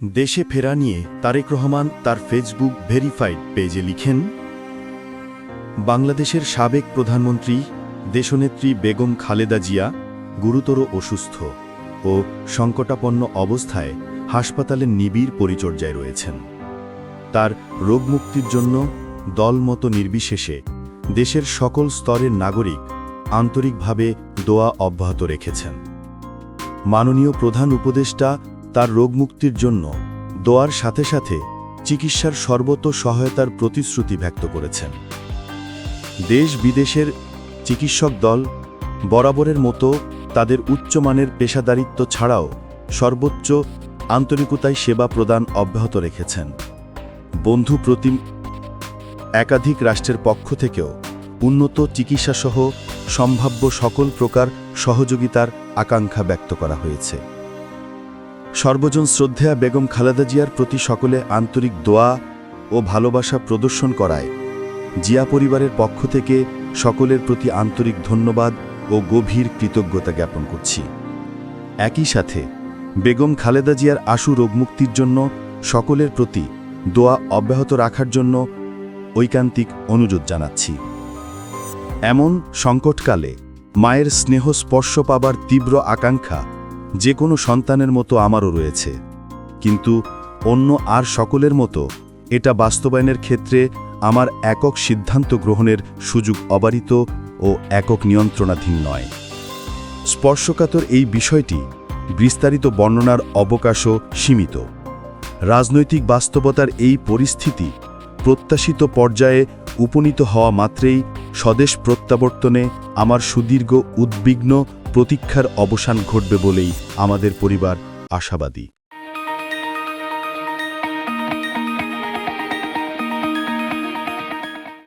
দেশে ফেরা নিয়ে তারেক রহমান তার ফেসবুক ভেরিফাইড পেজে লিখেন, বাংলাদেশের সাবেক প্রধানমন্ত্রী দেশনেত্রী বেগম খালেদা জিয়া গুরুতর অসুস্থ ও সংকটাপন্ন অবস্থায় হাসপাতালের নিবিড় পরিচর্যায় রয়েছেন। তার রোগমুক্তির জন্য দলমতো নির্বিশেষে দেশের সকল স্তরের নাগরিক আন্তরিকভাবে দোয়া অব্যাহত রেখেছেন। মাননীয় প্রধান উপদেষ্টা তার রোগমুক্তির জন্য দোয়ার সাথে সাথে চিকিৎসার সর্বত সহায়তার প্রতিশ্রুতি ব্যক্ত করেছেন। দেশ বিদেশের চিকিৎসক দল বরাবরের মতো তাদের উচ্চমানের পেশাদারিত্ব ছাড়াও সর্বোচ্চ আন্তরিকতায় সেবা প্রদান অব্যাহত রেখেছেন। বন্ধু প্রতিম একাধিক রাষ্ট্রের পক্ষ থেকেও উন্নত চিকিৎসাসহ সম্ভাব্য সকল প্রকার সহযোগিতার আকাঙ্ক্ষা ব্যক্ত করা হয়েছে। সর্বজন শ্রদ্ধেয়া বেগম খালেদা জিয়ার প্রতি সকলে আন্তরিক দোয়া ও ভালোবাসা প্রদর্শন করায়। জিয়া পরিবারের পক্ষ থেকে সকলের প্রতি আন্তরিক ধন্যবাদ ও গভীর কৃতজ্ঞতা জ্ঞাপন করছি। একই সাথে বেগম খালেদা জিয়ার আশু রোগমুক্তির জন্য সকলের প্রতি দোয়া অব্যাহত রাখার জন্য ঐকান্তিক অনুরোধ জানাচ্ছি। এমন সংকটকালে মায়ের স্নেহ স্পর্শ পাবার তীব্র আকাঙ্ক্ষা যে কোনো সন্তানের মতো আমারও রয়েছে। কিন্তু অন্য আর সকলের মতো এটা বাস্তবায়নের ক্ষেত্রে আমার একক সিদ্ধান্ত গ্রহণের সুযোগ অবারিত ও একক নিয়ন্ত্রণাধীন নয়। স্পর্শকাতর এই বিষয়টি বিস্তারিত বর্ণনার অবকাশও সীমিত। রাজনৈতিক বাস্তবতার এই পরিস্থিতি প্রত্যাশিত পর্যায়ে উপনীত হওয়া মাত্রেই স্বদেশ প্রত্যাবর্তনে আমার সুদীর্ঘ উদ্বিগ্ন প্রতীক্ষার অবসান ঘটবে বলেই আমাদের পরিবার আশাবাদী।